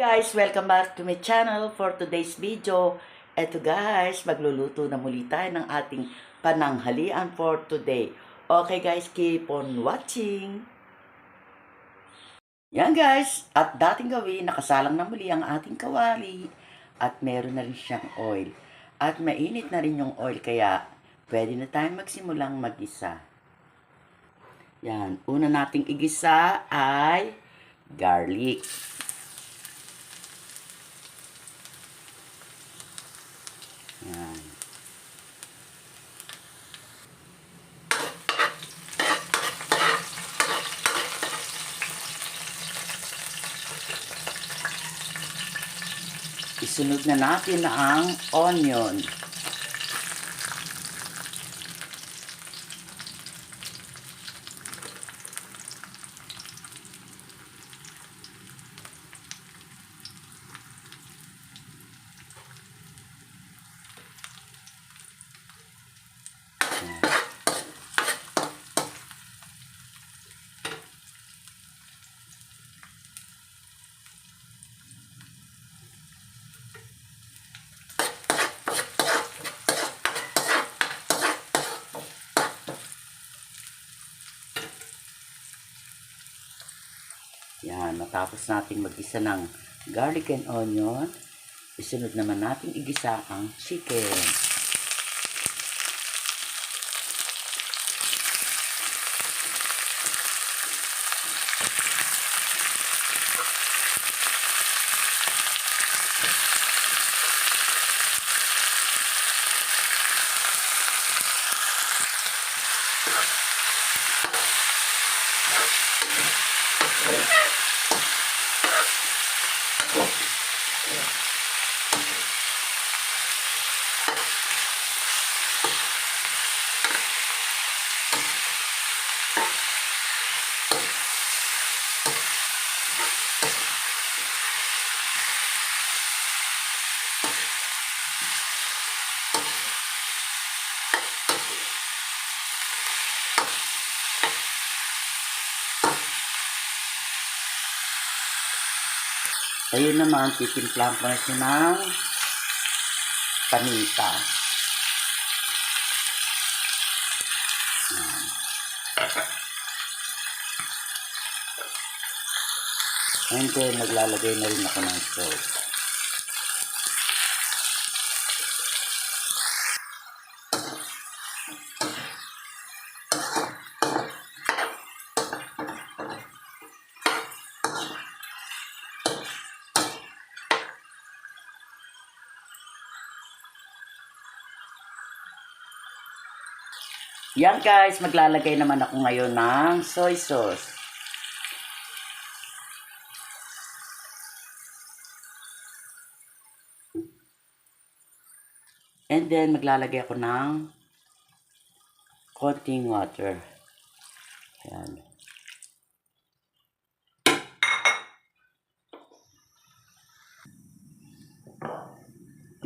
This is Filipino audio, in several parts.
Guys, welcome back to my channel for today's video. Eto guys, magluluto na muli tayo ng ating pananghalian for today. Okay guys, keep on watching. Yan guys, at dating gawin, nakasalang na muli ang ating kawali. At meron na rin siyang oil. At mainit na rin yung oil, kaya pwede na tayong magsimulang mag-isa. Yan, una nating igisa ay garlic. Isunod na natin ang onion. Yan, matapos nating mag-isa ng garlic and onion, isunod naman nating igisa ang chicken. Ayun naman, titimplahan ko na siya ng paminta. Yan. And then, naglalagay na rin ako ng salt. Yan guys, maglalagay naman ako ngayon ng soy sauce. And then, maglalagay ako ng konting water. Yan.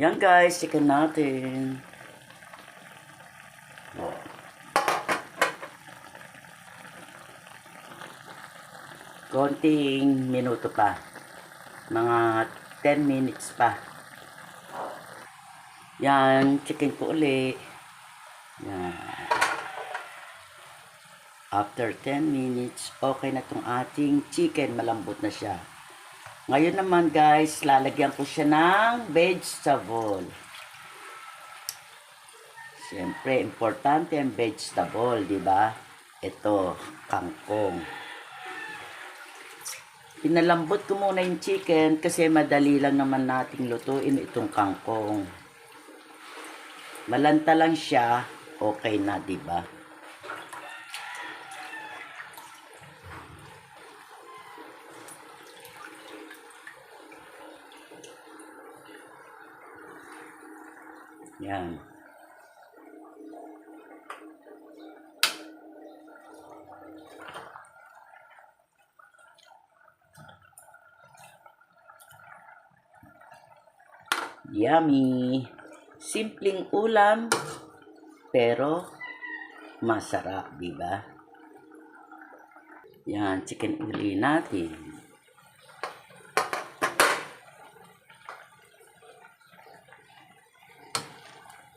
Yan guys, chicken natin. Konting minuto pa. Mga 10 minutes pa. Yan, chicken ko uli. Yan. After 10 minutes, okay na tong ating chicken. Malambot na siya. Ngayon naman guys, lalagyan ko siya ng vegetable. Siyempre, importante ang vegetable, di ba? Ito, kangkong. Pinalambot ko muna yung chicken kasi madali lang naman nating lutuin itong kangkong. Malanta lang siya, okay na, di ba? Yan. Yummy! Simpleng ulam, pero masarap, di ba? Yan, chicken uli natin.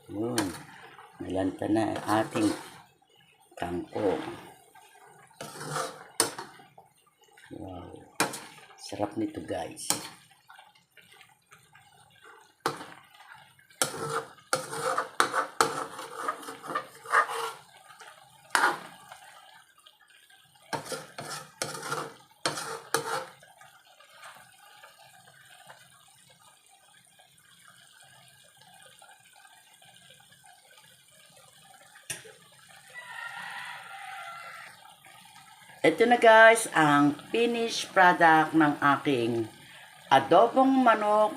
Yun, nalanta na ating kangkong. Wow, sarap nito guys. Ito na guys, ang finished product ng aking adobong manok.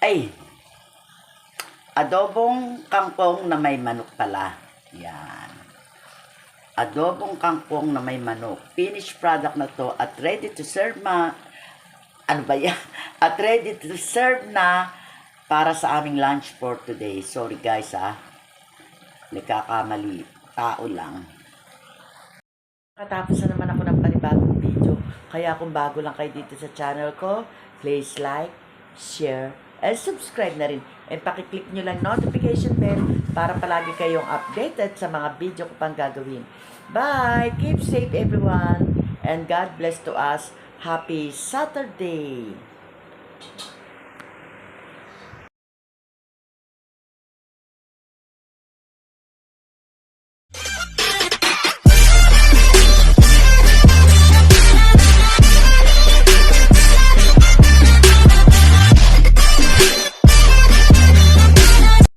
Ay, adobong kangkong na may manok pala. Yan. Adobong kangkong na may manok. Finished product na to at ready to serve ma... Ano ba yan? At ready to serve na para sa aming lunch for today. Sorry guys ah. Nagkakamali. Tao lang. Katapos na naman ako ng panibagong video. Kaya kung bago lang kayo dito sa channel ko, please like, share, and subscribe na rin. And pakiclick nyo lang notification bell para palagi kayong updated sa mga video ko pang gagawin. Bye! Keep safe everyone! And God bless to us. Happy Saturday!